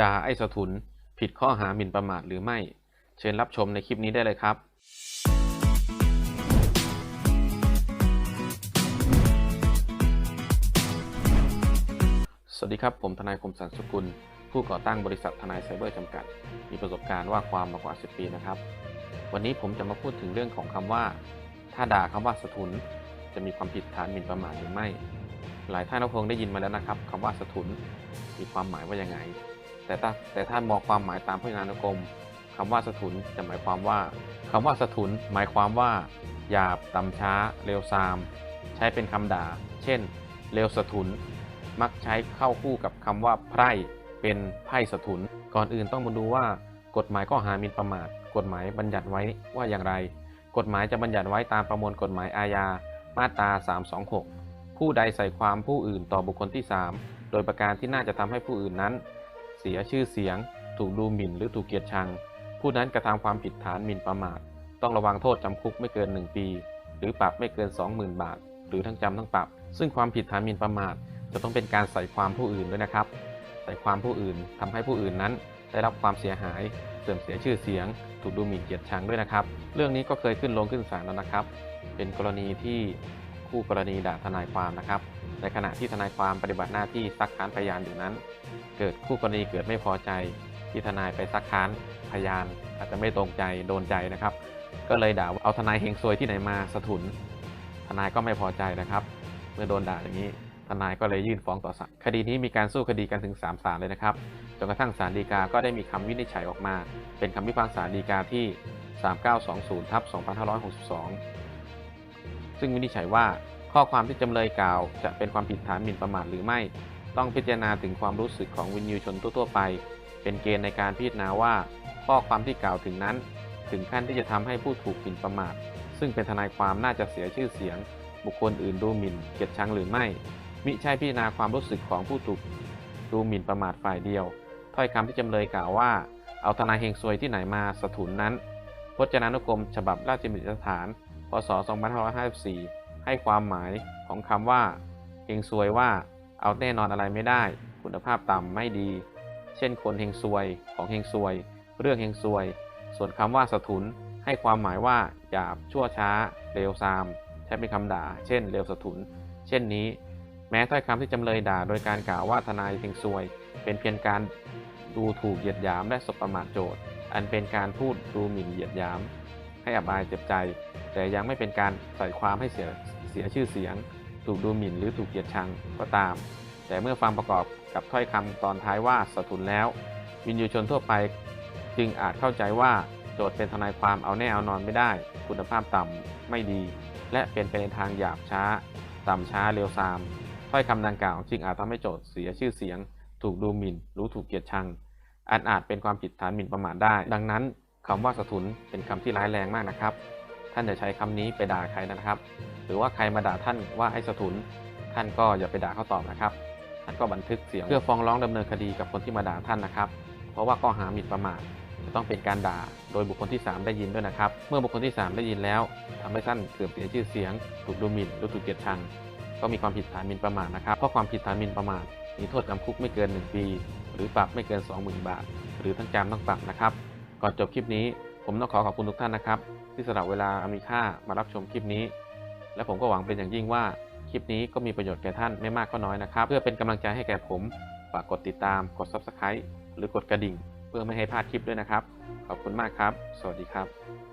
ด่าไอ้สถุน ผิดข้อหาหมิ่นประมาทหรือไม่ เชิญรับชมในคลิปนี้ได้เลยครับ สวัสดีครับ ผมทนายคมสันสุกุล ผู้ก่อตั้งบริษัททนายไซเบอร์จำกัด มีประสบการณ์ว่าความมากว่า 10 ปีนะครับ วันนี้ผมจะมาพูดถึงเรื่องของคำว่า ถ้าด่าคำว่าสถุน จะมีความผิดฐานหมิ่นประมาทหรือไม่หลายท่านก็คงได้ยินมาแล้วนะครับคำว่าสถุนมีความหมายว่ายังไง แต่ถ้าแต่ถ้ามองความหมายตามพจนานุกรมคำว่าสถุนจะหมายความว่าคำว่าสถุนหมายความว่าหยาบต่ำช้า เร็วซาม ใช้เป็นคำด่า เช่น เร็วสถุน มักใช้เข้าคู่กับคำว่าไพร่เป็นไพ่สถุน ก่อนอื่นต้องมาดูว่ากฎหมายข้อหามินประมาท กฎหมายบัญญัติไว้ว่าอย่างไร กฎหมายจะบัญญัติไว้ตามประมวลกฎหมายอาญา มาตรา 326 ผู้ใดใส่ความผู้อื่นต่อบุคคลที่ 3 โดยประการที่น่าจะทำให้ผู้อื่นนั้น เสียชื่อเสียง ถูกดูหมิ่นหรือถูกเกลียดชัง ผู้นั้นกระทำความผิดฐานหมิ่นประมาท ต้องระวังโทษจำคุกไม่เกิน 1 ปี หรือปรับไม่เกิน 20,000 บาท หรือทั้งจำทั้งปรับ ซึ่งความผิดฐานหมิ่นประมาท จะต้องเป็นการใส่ความผู้อื่นด้วยนะครับ ใส่ความผู้อื่นทำให้ผู้อื่นนั้น ได้รับความเสียหาย เสื่อมเสียชื่อเสียง ถูกดูหมิ่นเกลียดชังด้วยนะครับ เรื่องนี้ก็เคยขึ้นลงขึ้นศาลแล้วนะครับ เป็นกรณีที่คู่กรณีด่าทนายความนะครับ ในขณะที่ทนายความปฏิบัติหน้าที่ซักค้านพยานอยู่นั้น เกิดคู่กรณีเกิดไม่พอใจ ที่ทนายไปซักค้านพยาน อาจจะไม่ตรงใจโดนใจนะครับ ก็เลยด่าว่าเอาทนายเฮงซวยที่ไหนมาสถุน ทนายก็ไม่พอใจนะครับ เมื่อโดนด่าอย่างนี้ ทนายก็เลยยื่นฟ้องต่อศาลคดีนี้มีการสู้คดีกันถึง3ศาลเลยนะครับจนกระทั่งศาลฎีกาก็ได้มีคำวินิจฉัยออกมา เป็นคำพิพากษาฎีกาที่ 3920ทับ2562 ซึ่งวินิจฉัยว่า ข้อความที่จำเลยกล่าว จะเป็นความผิดฐานหมิ่นประมาทหรือไม่ ต้องพิจารณาถึงความรู้สึกของวินยูชนทั่วๆไป เป็นเกณฑ์ในการพิจารณาว่า ข้อความที่กล่าวถึงนั้น ถึงขั้นที่จะทำให้ผู้ถูกหมิ่นประมาท ซึ่งเป็นทนายความน่าจะเสียชื่อเสียง บุคคลอื่นดูหมิ่นเกลียดชังหรือไม่ มิใช่พิจารณาความรู้สึกของผู้ถูกดูหมิ่นประมาทฝ่ายเดียว ถ้อยคำที่จำเลยกล่าวว่า เอาทนายเฮงซวยที่ไหนมาสถุนนั้น พจนานุกรม ฉบับราชบัญญัติสถาน พศ 2554 ให้ความหมายของคำว่าเฮงซวยว่าเอาแน่นอนอะไรไม่ได้ คุณภาพต่ำไม่ดี เช่นคนเฮงซวยของเฮงซวย เรื่องเฮงซวย ส่วนคำว่าสถุนให้ความหมายว่าหยาบชั่วช้าเร็วซาม ใช้เป็นคำด่า เช่นเร็วสถุน เช่นนี้ แม้ถ้อยคำที่จำเลยด่า โดยการกล่าวว่าทนายเฮงซวย เป็นเพียงการดูถูกเหยียดหยามและสบประมาทโจทย์อันเป็นการพูดดูหมิ่นเหยียดหยาม ให้อับอายเจ็บใจ แต่ยังไม่เป็นการใส่ความให้เสียเสียชื่อเสียง ถูกดูหมิ่นหรือถูกเกลียดชังก็ตาม แต่เมื่อฟังประกอบกับถ้อยคำตอนท้ายว่าสถุนแล้ว วินยูชนทั่วไป จึงอาจเข้าใจว่าโจทย์เป็นทนายความเอาแน่เอานอนไม่ได้ คุณภาพต่ำไม่ดี และเป็นไปในทางหยาบช้า ต่ำช้าเร็วซามถ้อยคำดังกล่าวจึงอาจทำให้โจทย์เสียชื่อเสียง ถูกดูหมิ่นหรือถูกเกลียดชังอันอาจเป็นความผิดฐานหมิ่นประมาทได้ ดังนั้น คำว่าสถุนเป็นคำที่ร้ายแรงมากนะครับ ท่านอย่าใช้คำนี้ไปด่าใครนะครับ หรือว่าใครมาด่าท่านว่าไอ้สถุน ท่านก็อย่าไปด่าเขาตอบนะครับ ท่านก็บันทึกเสียงเพื่อฟ้องร้องดำเนินคดีกับคนที่มาด่าท่านนะครับ เพราะว่าข้อหาหมิ่นประมาทจะต้องเป็นการด่าโดยบุคคลที่ 3 ได้ยินด้วยนะครับ เมื่อบุคคลที่ 3 ได้ยินแล้วทำให้ท่านเสื่อมเสียชื่อเสียง ถูกดูหมิ่นหรือถูกเกลียดชัง ก็มีความผิดฐานหมิ่นประมาทนะครับ เพราะความผิดฐานหมิ่นประมาทมีโทษจำคุกไม่เกิน 1 ปี หรือปรับไม่เกิน 20,000 บาท หรือทั้งจำทั้งปรับนะครับ ก่อนจบคลิปนี้ ผมต้องขอขอบคุณทุกท่านนะครับ ที่สละเวลาอมีค่ามารับชมคลิปนี้ และผมก็หวังเป็นอย่างยิ่งว่าคลิปนี้ก็มีประโยชน์แก่ท่านไม่มากก็น้อยนะครับ เพื่อเป็นกำลังใจให้แก่ผมฝากกดติดตามกด Subscribe หรือกดกระดิ่ง เพื่อไม่ให้พลาดคลิปด้วยนะครับ ขอบคุณมากครับ สวัสดีครับ